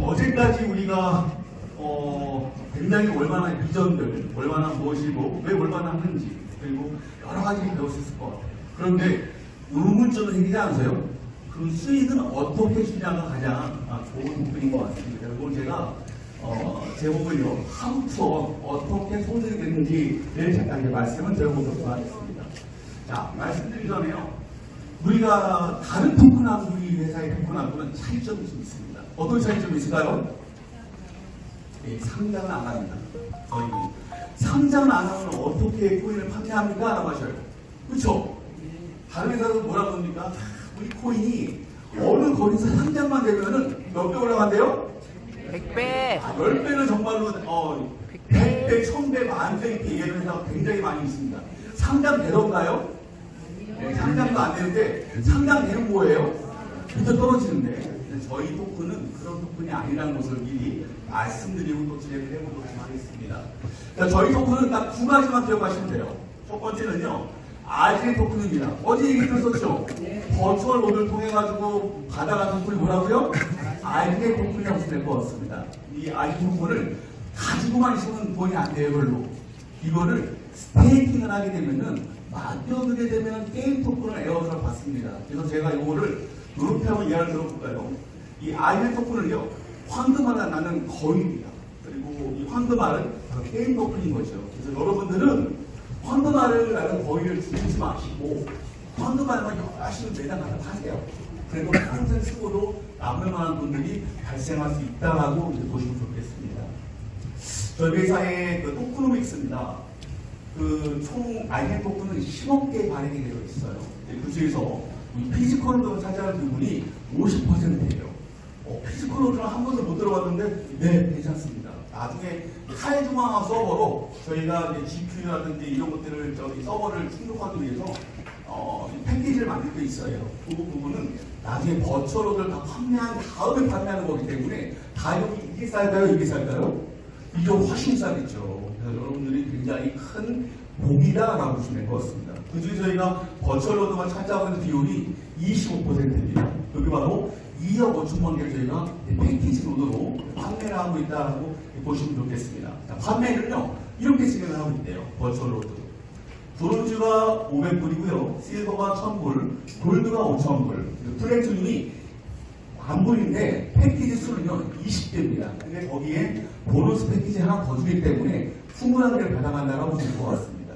어제까지 우리가 어, 굉장히 얼마나 비전들, 얼마나 무엇이고 왜 얼마나 하는지 그리고 여러 가지 있을 것 같아요. 그런데 의문점이 생기지 않으세요? 그 수익은 어떻게 주냐가 가장 아, 좋은 부분인 것 같습니다. 그리고 제가 어, 제목을요, 하우투어 어떻게 소득이 되는지를 잠깐 말씀을 드려보도록 하겠습니다. 자, 말씀드리기 전에요. 우리가 다른 토큰하고 우리 회사의 토큰하고는 차이점이 좀 있습니다. 어떤 차이점이 있을까요? 예, 상장은 안 합니다. 저희는 상장을 안 하면 어떻게 코인을 판매합니까? 라고 하셔요. 그렇죠? 다른 회사는 뭐라고 합니까? 우리 코인이 어느 거기서 상장만 되면은 몇 배 올라간대요? 100배. 아, 10배는 정말로 어, 100배, 1000배, 만배 이렇게 얘기하는 회사가 굉장히 많이 있습니다. 상장 되던가요? 네, 상장도 안 되는데 상장 되는 뭐예요? 밑에 떨어지는데 저희 토큰은 그런 토큰이 아니라는 것을 미리 말씀드리고 또 진행을 해보도록 하겠습니다. 자, 저희 토큰은 딱두 가지만 기억하시면 돼요. 첫 번째는요. 아지의 토큰입니다. 어제 얘기 들었었죠? 버추얼 로드를 통해 가지고 받아가는 토큰이 뭐라고요? 아지의 토큰이라고 하시면 될것 같습니다. 이 아지 토큰을 가지고만 있으면 돈이 안 돼요, 별로. 이거를 스테이킹을 하게 되면은 맡겨두게 되면 게임 토큰을 에어드랍 받습니다. 그래서 제가 이거를 한번 이해를 들어볼까요? 이 아이들 토큰을요, 황금알을 낳는 거위입니다. 그리고 이 황금알은 바로 게임 토큰인 거죠. 그래서 여러분들은 황금알을 낳는 거위를 죽이지 마시고 황금알만 열심히 매장 가서 파세요. 그리고 평생 쓰고도 남을 만한 돈들이 발생할 수 있다라고 보시면 좋겠습니다. 저희 회사의 그 토크노믹스입니다. 그총 아이템 토큰은 10억 개 발행이 되어 있어요. 네, 그 중에서 이 피지컬 로드가 차지하는 부분이 50%예요. 어, 피지컬 로드는 한 번도 못 들어봤는데 네 괜찮습니다. 나중에 칼중앙화 서버로 저희가 GPU라든지 이런 것들을 저기 서버를 충족하기 위해서 어, 이 패키지를 만들 게 있어요. 그 부분은 나중에 로드를 다 판매한 다음에 판매하는 거기 때문에 가격이 이게 쌀까요? 이게 쌀까요? 이게 훨씬 싸겠죠. 그래서 여러분들이 굉장히 큰 복이다라고 보시면 될것 같습니다. 그 중에 저희가 차지하고 있는 비율이 25%입니다. 여기 바로 2억 5천만 개를 저희가 패키지 로드로 판매를 하고 있다고 보시면 좋겠습니다. 자, 판매는요, 이렇게 진행을 하고 있대요. 버추얼 로드. 브론즈가 500불이고요. 실버가 1000불, 골드가 5000불. 플래티늄이 만불인데 패키지 수는요 20개입니다. 근데 거기에 보너스 패키지 하나 더 주기 때문에 20개를 받아간다고 보시면 것 같습니다.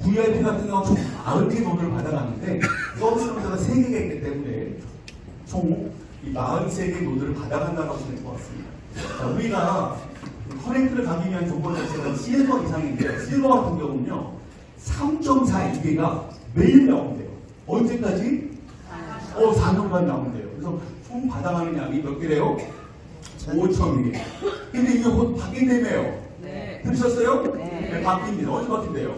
VIP 같은 경우는 총 40개 돈을 받아갔는데 서비스 로드가 3개가 있기 때문에 총 이 43개 노드를 받아간다고 보시면 것 같습니다. 자, 우리가 커넥트를 가기 위한 조건 자체가 실버 이상인데요. 실버 같은 경우는요 3.42개가 매일 나온대요. 언제까지? 어, 4년간 나온대요. 그래서 총 받아가는 양이 몇 개래요? 5천 개. 근데 이게 곧 바뀐다며요. 네. 들으셨어요? 네. 바뀝니다. 언제 바뀐대요?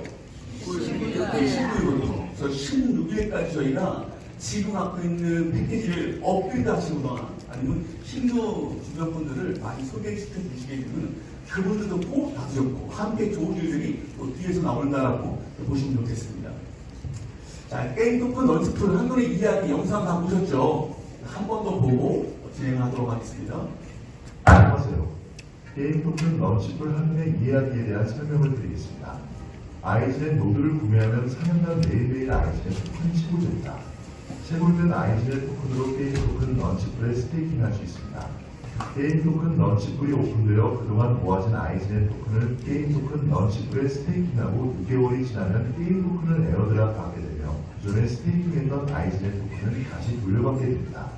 16일부터. 그래서 16일까지 저희가 지금 갖고 있는 패키지를 업그레이드 하시거나 아니면 신규 주변 분들을 많이 소개시켜 주시게 되면 그분들도 꼭 좋고 함께 좋은 일들이 또 뒤에서 나온다라고 보시면 좋겠습니다. 자, 게임 토큰 런치풀 한눈에 이야기 영상 다 보셨죠? 한 번 더 보고 진행하도록 하겠습니다. 안녕하세요. 게임 토큰 런치풀 한눈의 이야기에 대한 설명을 드리겠습니다. 아이젠의 노드를 구매하면 4년간 매일매일 아이젠의 토큰이 채굴됩니다. 채굴된 아이젠의 토큰으로 게임 토큰 런치풀에 스테이킹할 수 있습니다. 게임 토큰 런치풀이 오픈되어 그동안 모아진 아이젠의 토큰을 게임 토큰 런치풀에 스테이킹하고 6개월이 지나면 게임 토큰을 에어드랍 받게 되며 기존에 스테이킹했던 아이젠의 토큰을 다시 돌려받게 됩니다.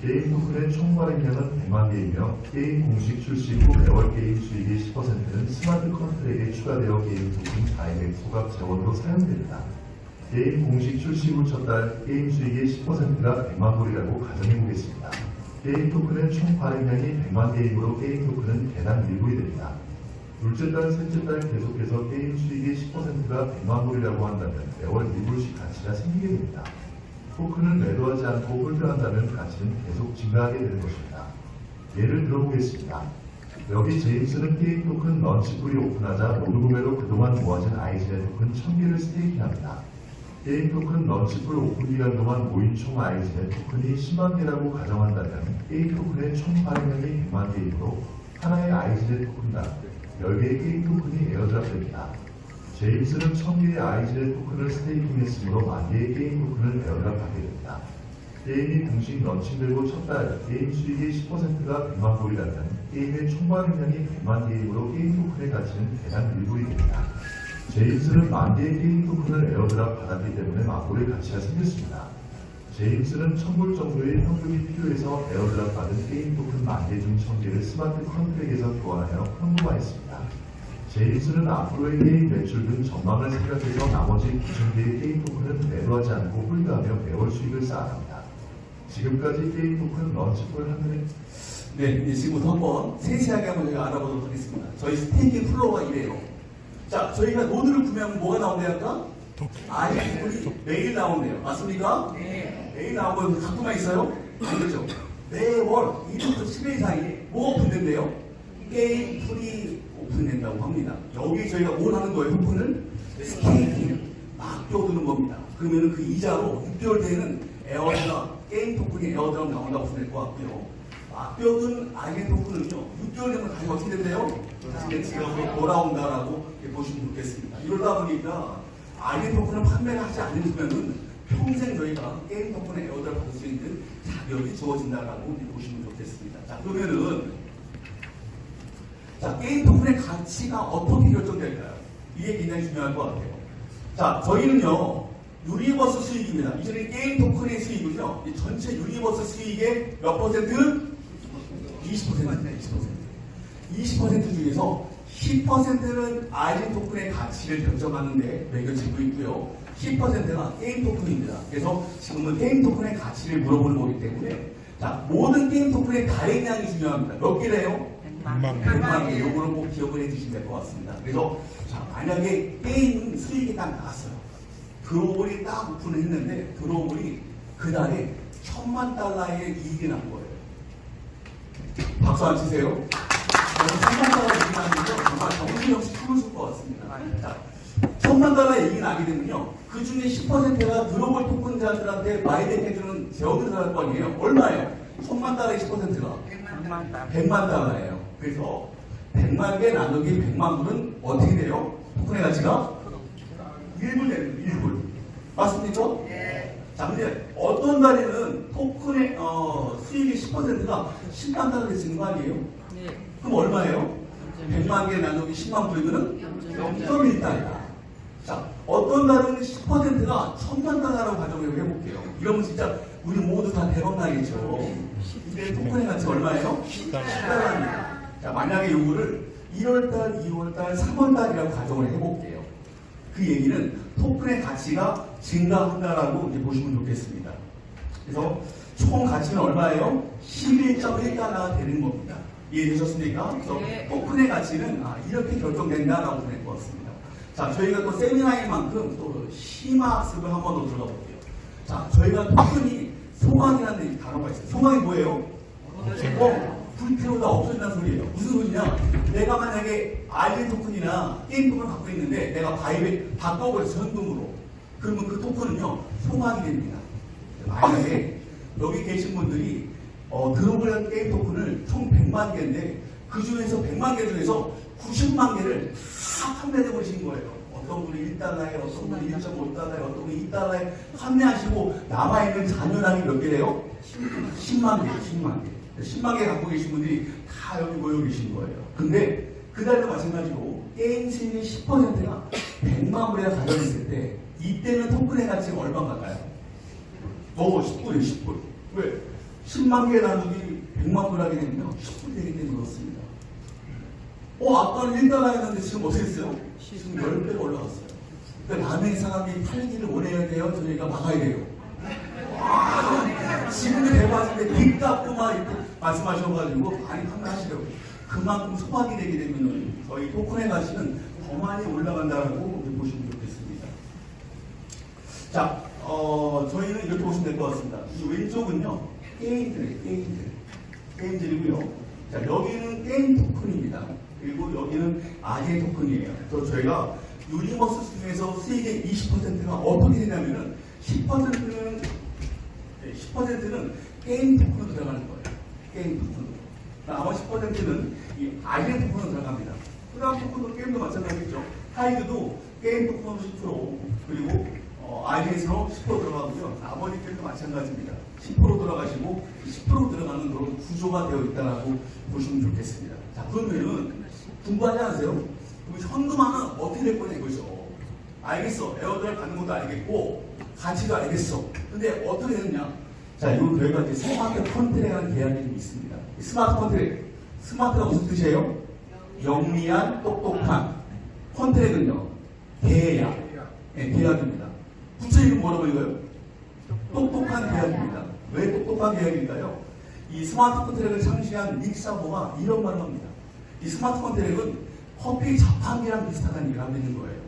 게임 토큰의 총 발행량은 100만 개이며 게임 공식 출시 후 매월 게임 수익의 10%는 스마트 컨트랙에 추가되어 게임 토큰 자액 소각 재원으로 사용됩니다. 게임 공식 출시 후 첫 달 게임 수익의 10%가 100만 불이라고 가정해 보겠습니다. 게임 토큰의 총 발행량이 100만 게임으로 게임 토큰은 개당 1불이 됩니다. 둘째 달, 셋째 달 계속해서 게임 수익의 10%가 100만 불이라고 한다면 매월 1불씩 가치가 생기게 됩니다. 토큰을 매도하지 않고 홀드한다면 가치는 계속 증가하게 되는 것입니다. 예를 들어보겠습니다. 여기 제임스는 게임 토큰 런치풀이 오픈하자 모두 구매로 그동안 모아진 아이젠의 토큰 1000개를 스테이킹합니다. 게임 토큰 런치풀 오픈 기간 동안 모인 총 아이젠의 토큰이 10만 개라고 가정한다면 게임 토큰의 총 발행량이 100만 토큰으로 하나의 IGN 토큰당 10개의 게임 토큰이 에어드랍됩니다. 제임스는 1000개의 IGN 토큰을 스테이킹했으므로 만개의 게임 토큰을 에어드랍하게 됩니다. 게임이 공식 런칭되고 첫 달 게임 수익의 10%가 100만 골이라면 게임의 총괄 행량이 100만 게임으로 게임 토큰의 가치는 대략 1불이 됩니다. 제임스는 만 개의 게임 토큰을 에어드랍 받았기 때문에 만골의 가치가 생겼습니다. 제임스는 1000불 정도의 현금이 필요해서 에어드랍 받은 게임 토큰 만개중 1000개를 스마트 컨트랙에서 교환하여 현금화했습니다. 제임스는 앞으로의 게임 매출 등 전망을 생각해서 나머지 9000개의 게임 토큰은 매도하지 않고 홀드하며 매월 수익을 쌓아갑니다. 지금까지 게임 토큰 런치풀 한은행 네, 이제 지금부터 한번 세세하게 한번 알아보도록 하겠습니다. 저희 스테이킹 플로어가 이래요. 자, 저희가 노드를 구매하면 뭐가 나온대요, 아까? 아니, 우리 매일 나온대요. 맞습니까? 네. 매일 나오고 갖고만 있어요? 아니죠. 매월 1일부터 10일 사이에 뭐가 오픈된대요? 게임 풀이 오픈된다고 합니다. 여기 저희가 뭘 하는 거예요, 오픈을? 스테이킹. 맡겨두는 겁니다. 그러면 그 이자로 6개월 뒤에는 에어드랍, 게임 토큰이 에어드랍 나온다고 보면 될것 같고요. 맡겨둔 아이겐 토큰은요, 6개월 되면 다시 어떻게 된대요? 내 지갑으로 돌아온다라고 보시면 좋겠습니다. 이러다 보니까 아이겐 토큰을 판매를 하지 않으면은 평생 저희가 게임 토큰에 에어드랍 받을 수 있는 자격이 주어진다라고 보시면 좋겠습니다. 자, 그러면은 자, 게임 토큰의 가치가 어떻게 결정될까요? 이게 굉장히 중요할 것 같아요. 자, 저희는요, 유니버스 수익입니다. 이전에 게임 토큰의 수익은요, 이 전체 유니버스 수익의 몇 퍼센트? 20%입니다, 20%. 20% 중에서 10%는 아이젠 토큰의 가치를 결정하는데 매겨지고 있고요. 10%가 게임 토큰입니다. 그래서 지금은 게임 토큰의 가치를 물어보는 거기 때문에 자, 모든 게임 토큰의 가액량이 중요합니다. 몇 개래요? 100만 개. 요거는 꼭 기억을 해주시면 될 것 같습니다. 그래서 자, 만약에 게임 수익이 딱 나왔어요. 드로볼이 딱 오픈을 했는데 드로볼이 그날에 천만 달러의 이익이 난 거예요. 박수 안 치세요? 천만 달러 나는데 정말 정신없이 출것 같습니다. 자, 천만 달러 이익이 나게 되면요. 그 중에 10%가 드로볼 토큰자들한테 바이백 해주는 제어를 할거 아니에요? 얼마예요? 천만 달러의 10%가 100만 달러예요. 그래서 100만 개 나누기 100만 불은 어떻게 돼요? 토큰의 가치가 1불 되는 1불. 맞습니까? 네. 자, 근데 어떤 달에는 토큰의 어, 수익의 10%가 10만 달러 되는 거 아니에요? 그럼 얼마예요? 100만 개 나누기 10만 불이면은 0.1달러. 자, 어떤 달은 10%가 1000만 달러라고 가정을 해볼게요. 이러면 진짜 우리 모두 다 대박 나겠죠. 근데 토큰의 가치 얼마예요? 10달러입니다. 자, 만약에 요거를 1월달, 2월달, 3월달이라고 가정을 해볼게요. 그 얘기는 토큰의 가치가 증가한다라고 이제 보시면 좋겠습니다. 그래서 총 가치는 얼마예요? 11.1달러가 되는 겁니다. 이해되셨습니까? 그래서 토큰의 가치는 아, 이렇게 결정된다라고 보낼 것 같습니다. 자, 저희가 또 세미나인 만큼 또 심화학습을 한 번 더 들어가 볼게요. 자, 저희가 토큰이 소망이라는 단어가 있어요. 소망이 뭐예요? 어, 불태우다 없어진다는 소리예요. 무슨 소리냐? 내가 만약에 아이덴 토큰이나 게임 토큰을 갖고 있는데 내가 바이를 바꿔버렸어, 현금으로. 그러면 그 토큰은요, 소망이 됩니다. 만약에 여기 계신 분들이 어, 드로블 게임 토큰을 총 100만 개인데 그 중에서 100만 개 중에서 90만 개를 다 판매해 버리신 거예요. 어떤 분이 1달러에, 어떤 분이 1.5달러에, 어떤 분이 2달러에 판매하시고 남아있는 잔여량이 몇 개래요? 10만 개, 10만 개. 10만 개 갖고 계신 분들이 다 여기 모여 계신 거예요. 근데 그날도 마찬가지로 게임 수익의 10%가 100만 불에 가져있을 때 이때는 토큰의 가치가 얼마인가요? 어, 10불이에요, 10불. 왜? 10만 개 나누기 100만 불 하게 되면 10불 되기 때문에 그렇습니다. 어, 아까는 1달러였는데 지금 어떻게 됐어요? 지금 10배가 올라갔어요. 그러니까 남의 사람이 팔기를 원해야 돼요? 저희가 막아야 돼요? 와, 지금도 대박인데 빚값도만 이렇게 말씀하셔가지고 많이 판매하시려고 그만큼 소박이 되게 되면 저희 토큰의 가치는 더 많이 올라간다고 보시면 좋겠습니다. 자, 어, 저희는 이렇게 보시면 될 것 같습니다. 이 왼쪽은요, 게임들이에요, 게임들. 게임들이고요. 자, 여기는 게임 토큰입니다. 그리고 여기는 아재 토큰이에요. 그래서 저희가 유니버스 중에서 수익의 20%가 어떻게 되냐면은 10%는 네, 10%는 게임 토큰으로 들어가는 거예요. 게임 토큰으로. 나머지 10%는 이 아이덴 토큰으로 들어갑니다. 그 다음 토큰도 게임도 마찬가지겠죠. 하이드도 게임 토큰으로 10% 그리고 어, 아이덴으로 10% 들어가고요. 나머지 게임도 마찬가지입니다. 10% 들어가시고 10% 들어가는 그런 구조가 되어 있다라고 보시면 좋겠습니다. 자 그러면은 궁금하지 않으세요? 그럼 현금화는 어떻게 될 거냐 이거죠. 알겠어. 에어드랍 받는 것도 알겠고 가치도 알겠어. 근데 어떻게 되느냐? 자, 이거 저희가 이제 스마트 컨트랙이라는 계약이 좀 있습니다. 이 스마트 컨트랙. 스마트가 무슨 뜻이에요? 영리한, 똑똑한. 컨트랙은요, 계약. 네, 계약입니다. 구체 이름 뭐라고 읽어요? 똑똑한 계약입니다. 왜 똑똑한 계약일까요? 이 스마트 컨트랙을 창시한 닉사보가 이런 말을 합니다. 이 스마트 컨트랙은 커피 자판기랑 비슷하다는 얘기를 하고 있는 거예요.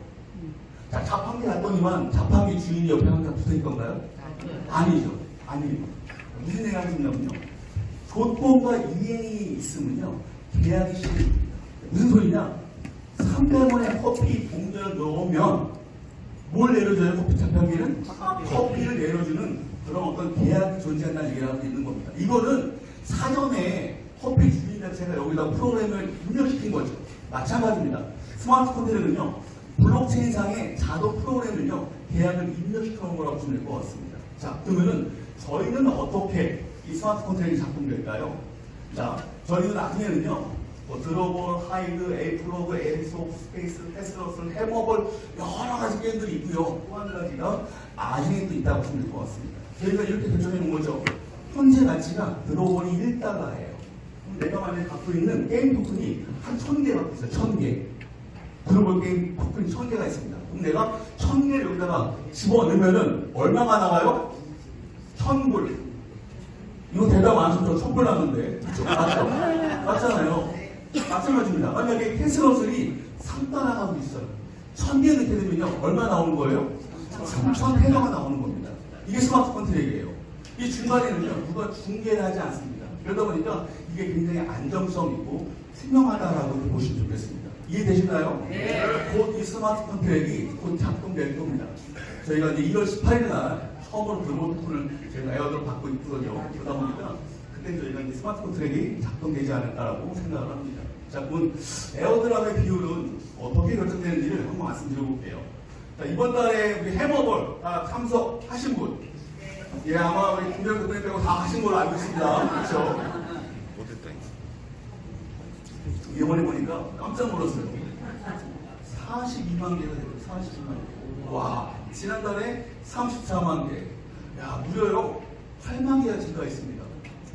자, 자판기 갔더니만 자판기 주인이 옆에 항상 붙어 있던가요? 아니죠. 아니에요. 무슨 하고 있냐면요. 조건과 이행이 있으면요. 계약이 시행됩니다. 무슨 소리냐? 300원에 커피 동전을 넣으면 뭘 내려줘요? 커피 자판기는? 커피를 내려주는 그런 어떤 계약이 존재한다는 하고 있는 겁니다. 이거는 사전에 커피 주인 자체가 여기다 프로그램을 입력시킨 거죠. 마찬가지입니다. 스마트 컨트랙은요, 블록체인상의 자동 프로그램을요, 계약을 입력시켜 놓은 거라고 보시면 될 것 같습니다. 자, 그러면은 저희는 어떻게 이 스마트 컨트랙이 작동될까요? 자, 저희는 나중에는요, 뭐 드로버, 하이드, 에이플로그, 에리소, 스페이스, 테스러스, 해머벌 여러 가지 게임들이 있고요. 또 한 가지가 아징이 또 있다고 보시면 될 것 같습니다. 저희가 이렇게 결정해 놓은 거죠. 현재 가치가 드로버이 1달러예요. 그럼 내가 만약에 갖고 있는 게임 토큰이 한천개 갖고 있어요. 천 개. 게임 토큰이 천 개가 있습니다. 그럼 내가 천 개를 여기다가 집어넣으면은 얼마가 나가요? 천 불. 이거 대답 안 하시면 저 천불 나는데. 맞죠? 맞잖아요. 마찬가지입니다. 만약에 캐슬러슬이 3달러 가고 있어요. 천 개 넣게 되면요. 얼마 나오는 거예요? 3천 회가가 나오는 겁니다. 이게 스마트 컨트랙이에요. 이 중간에는요. 누가 중계를 하지 않습니다. 그러다 보니까 이게 굉장히 안정성 있고 투명하다라고 보시면 좋겠습니다. 이해되시나요? 네. 곧 이 스마트 컨트랙이 곧 작동될 겁니다. 저희가 이제 1월 18일 날 처음으로 토큰을 제가 에어드로 받고 있거든요. 그러다 보니까 그때 저희가 이제 스마트 컨트랙이 작동되지 않을까라고 생각을 합니다. 자, 그럼 에어드랍의 비율은 어떻게 결정되는지를 한번 말씀드려볼게요. 자, 이번 달에 우리 해머볼 다 참석하신 분. 예, 아마 우리 대표님 빼고 다 하신 걸로 알고 있습니다. 그렇죠? 이번에 보니까 깜짝 놀랐어요. 42만 개가 돼요. 42만 개. 와, 지난달에 34만 개. 야, 무려요. 8만 개가 증가했습니다.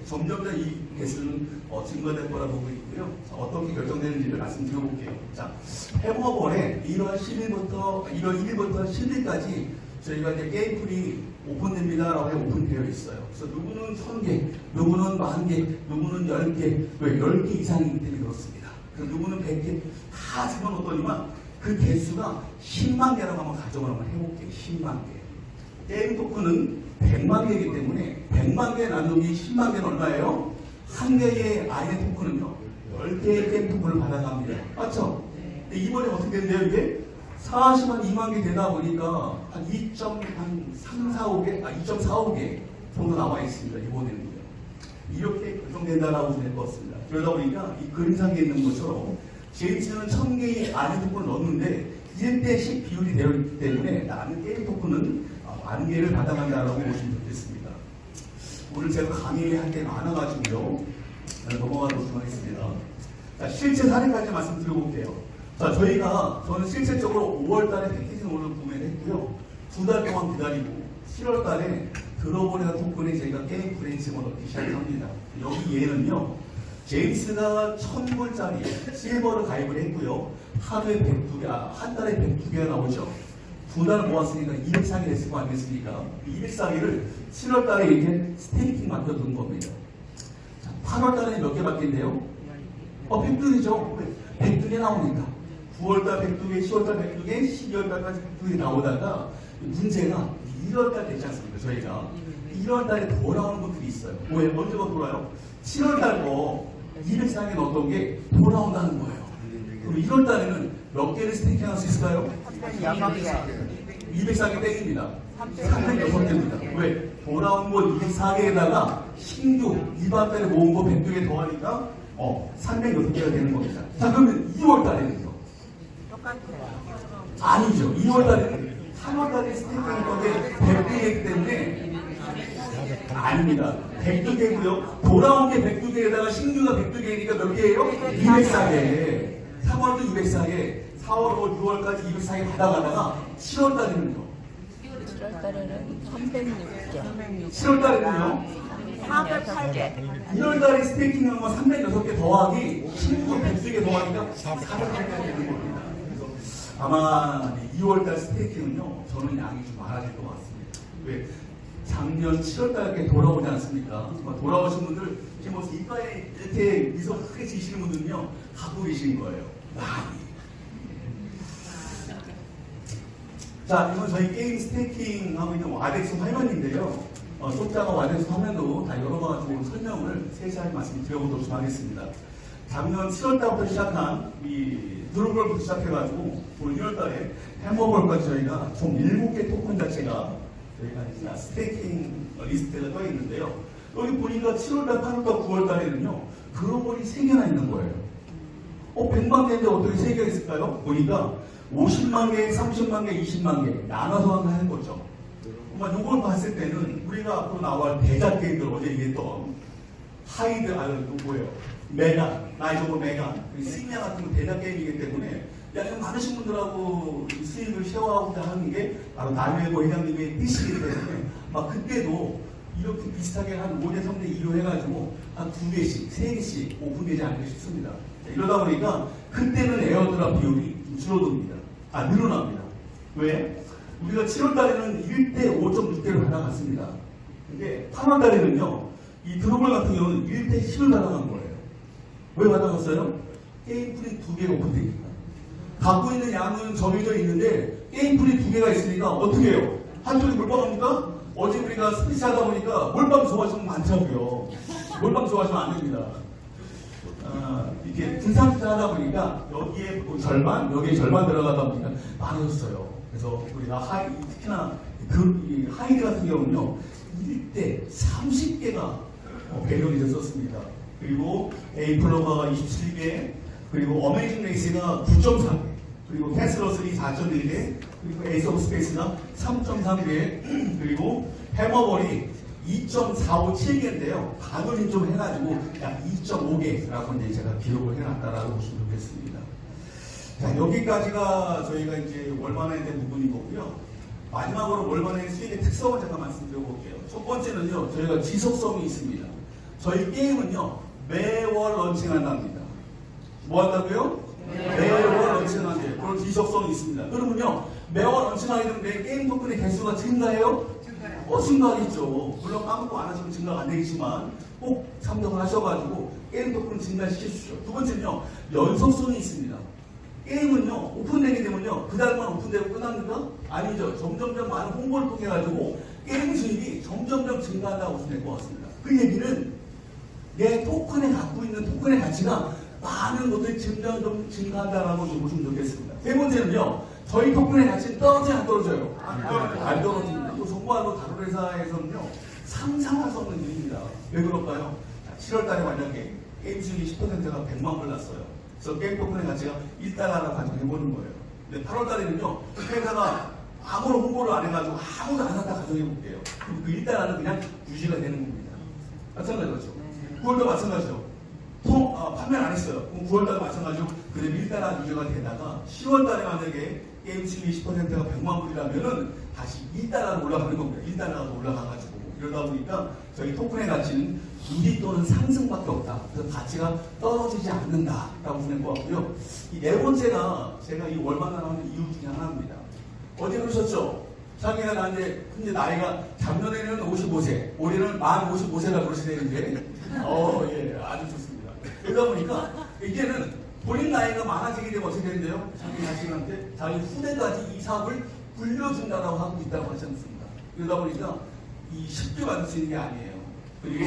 점점 이 개수는 어, 증가될 거라 보고 있고요. 자, 어떻게 결정되는지를 말씀드려볼게요. 자, 해머번에 1월 10일부터 1월 1일부터 10일까지 저희가 이제 게임풀이 오픈됩니다라고 해 오픈되어 있어요. 그래서 누구는 1000개, 누구는 만 개, 누구는 10개, 왜 10개 이상이기 때문에 그렇습니다. 그래서 누구는 100개 다 집어넣었더니만 그 개수가 10만 개라고 한번 가정을 한번 해볼게요. 10만 개. 게임 토큰은 100만 개이기 때문에 100만 개 나누기 10만 개는 얼마예요? 한 개의 아이덴 토큰은요. 10개의 게임 토큰을 받아갑니다. 맞죠? 이번에 어떻게 된대요 이게? 40만 2만 개 되다 보니까 한 2.3, 4, 5개, 아 2.45개 정도 나와 있습니다. 이번에는요. 이렇게 결정된다라고 보면 될것 같습니다. 그러다 보니까 이 그림상에 있는 것처럼 제임스는 1000개의 아이덴 토큰을 넣었는데 1대10 비율이 되어 있기 때문에 나는 게임 토큰은 아, 만 개를 받아간다라고 보시면 좋겠습니다. 오늘 제가 강의할 게 많아가지고요. 자, 넘어가도록 하겠습니다. 자, 실제 사례까지 말씀드려볼게요. 자, 저희가, 저는 실질적으로 5월 달에 패키지 오늘 구매를 했고요. 두 달 동안 기다리고, 7월 달에 들어보내다 토큰에 저희가 게임 브레인칭을 넣기 시작합니다. 여기 얘는요, 제임스가 1000불짜리 실버를 가입을 했고요. 하루에 102개, 아, 한 달에 102개가 나오죠. 두달 모았으니까 204개 됐을 거 아니겠습니까? 204개를 7월 달에 이렇게 스테이킹 만들어둔 겁니다. 자, 8월 달에 몇 개 받겠네요? 어, 102개죠. 102개 나오니까. 9월 달 102개, 10월 달 102개, 12월 달까지 102개 나오다가 문제가 1월 달 되지 않습니까? 저희가. 1월 달에 돌아오는 것들이 있어요. 왜? 언제가 돌아요? 7월 달 거 204개 넣었던 게 돌아온다는 거예요. 그럼 1월 달에는 몇 개를 스테이킹 할 수 있을까요? 204개 땡입니다. 306개입니다. 왜? 돌아온 거 204개에다가 신규 이번 달에 모은 거 102개 더하니까 어, 306개가 되는 겁니다. 자, 그러면 2월 달에는요? 똑같아요. 아니죠. 2월 달에는 3월 달에 스테이킹 건데 100개이기 때문에 아닙니다. 102개고요. 돌아온 게 102개에다가 신규가 102개니까 몇 개예요? 204개. 3월도 204개. 4월, 5월, 6월까지 204개 받아가다가 7월 달에는요. 7월 달에는 306개. 7월 달에는요. 408개. 1월 달에 스테이킹 한 거 306개 더하기 신규 102개 더하기가 408개가 되는 겁니다. 그래서 아마 2월 달 스테이킹은요. 저는 양이 좀 많아질 것 같습니다. 왜? 작년 7월 달에 돌아오지 않습니까? 돌아오신 분들 지금 뭐 이빨에 이렇게 미소 크게 지시는 분들은요. 갖고 계신 거예요. 많이. 자, 이건 저희 게임 스테이킹 하고 있는 와덱스 화면인데요. 어, 쪽자가 와덱스 화면도 다 열어가지고 설명을 세세하게 말씀드려보도록 좀 하겠습니다. 작년 7월 달부터 시작한 이 드루볼부터 시작해가지고 올 1월 달에 햄버거까지 저희가 총 7개 토큰 자체가 이제 스테이킹 리스트가 떠 있는데요. 여기 보니까 7월달, 8월달, 9월달에는요, 글로벌이 3개나 있는 거예요. 어, 100만 개인데 어떻게 3개가 있을까요? 보니까 50만 개, 30만 개, 20만 개 나눠서 하는 거죠. 정말 이걸 봤을 때는 우리가 앞으로 나올 대작 게임들 어제 얘기했던 하이드, 아, 그 뭐예요? 메간, 나이저버 그 시니아 같은 거 대작 게임이기 때문에 야, 이거 많으신 분들하고 이 수익을 쉐어하고자 하는 게 바로 남해고 회장님의 뜻이기 때문에 막 그때도 이렇게 비슷하게 한 5대 3대 2로 해가지고 한두 개씩, 세 개씩 오픈되지 않을까 싶습니다. 자, 이러다 보니까 그때는 에어드랍 비용이 좀 줄어듭니다. 아, 늘어납니다. 왜? 우리가 7월 달에는 1대 5.6대로 받아갔습니다. 근데 8월 달에는요, 이 드로블 같은 경우는 1대 10을 받아간 거예요. 왜 받아갔어요? 게임 풀이 두 개가 오픈되니까. 갖고 있는 양은 정해져 있는데 게임 풀이 두 개가 있으니까 어떻게 해요? 한쪽에 몰빵합니까? 어제 우리가 스피치 하다 보니까 몰빵 좋아하시는 분 많다고요. 몰빵 좋아하시면 안 됩니다. 아, 이렇게 분산투자 하다 보니까 여기에 뭐 절반, 여기에 절반 들어가다 보니까 많아졌어요. 그래서 우리가 하이, 특히나 그, 이 하이드 같은 경우는요, 1대 30개가 배경이 됐었습니다. 그리고 에이플로바가 27개, 그리고 어메이징 레이스가 9.3개, 그리고 캐슬러슬이 4.1개, 그리고 에이스 오브 스페이스가 3.3개, 그리고 해머볼이 2.457개인데요. 반올림 좀 해가지고 약 2.5개라고 이제 제가 기록을 해놨다라고 보시면 좋겠습니다. 자, 여기까지가 저희가 이제 월만에 대한 부분인 거고요. 마지막으로 월만의 수익의 특성을 제가 말씀드려볼게요. 첫 번째는요, 저희가 지속성이 있습니다. 저희 게임은요, 매월 런칭한답니다. 뭐 한다고요? 매월 런칭한대요. 그런 지속성이 있습니다. 그러면요, 매월 런칭하게 되면 내 게임 토큰의 개수가 증가해요? 어, 증가하겠죠. 물론 까먹고 안 하시면 증가가 안 되겠지만 꼭 참석을 하셔가지고 게임 토큰 증가시키십시오. 두 번째는요, 연속성이 있습니다. 게임은요, 오픈되게 되면요, 그 달만 오픈되고 끝납니까? 아니죠. 점점점 많은 홍보를 통해가지고 게임 수익이 점점점 증가한다고 보시면 될 것 같습니다. 그 얘기는 내 토큰에 갖고 있는 토큰의 가치가 많은 것들이 점점점 증가한다라고 좀 보시면 좋겠습니다. 세 번째는요, 저희 토큰의 가치는 떨어져요, 안 떨어져요? 안 떨어집니다. 또 정보하고 다른 회사에서는요, 상상할 수 없는 일입니다. 왜 그럴까요? 7월 달에 만약에 게임 수익이 10%가 100만 불 났어요. 그래서 게임 토큰의 가치가 1달러라 가정해보는 거예요. 근데 8월 달에는요, 회사가 아무런 홍보를 안 해가지고 아무도 안 한다 가정해볼게요. 그럼 그 1달러는 그냥 유지가 되는 겁니다. 마찬가지죠. 9월도 마찬가지죠. 통, 아, 판매를 안 했어요. 그럼 9월달도 마찬가지로 그대로 1달러 유지가 되다가 10월달에 만약에 게임 수익이 10%가 100만 불이라면은 다시 1달러로 올라가는 겁니다. 1달러가 올라가가지고. 이러다 보니까 저희 토큰의 가치는 유지 또는 상승밖에 없다. 그래서 가치가 떨어지지 않는다라고 보는 것 같고요. 이 네 번째가 제가 이 월만 나오는 이유 중에 하나입니다. 어디 그러셨죠? 자기가 나한테 근데 나이가 작년에는 55세, 올해는 만 55세라 그러시는데, 어, 예, 아주 좋습니다. 그러다 보니까 이제는 본인 나이가 많아지게 되면 어떻게 되는데요? 자기 자신한테 자기 후대까지 이 사업을 불려준다라고 하고 있다고 하지 않습니까? 그러다 보니까 이 쉽게 만들 수 있는 게 아니에요. 그리고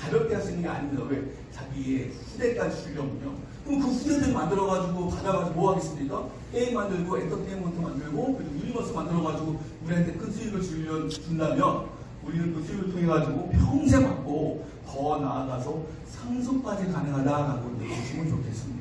가볍게 할 수 있는 게 아닙니다. 왜? 자기의 후대까지 주려면요. 그럼 그 후대들 만들어가지고 받아가지고 뭐 하겠습니까? 게임 만들고 엔터테인먼트 만들고 그리고 유니버스 만들어가지고 우리한테 큰 수익을 주려 준다면 우리는 그 수익을 통해 가지고 평생 받고 더 나아가서 상속까지 가능하다라고 보시면 좋겠습니다.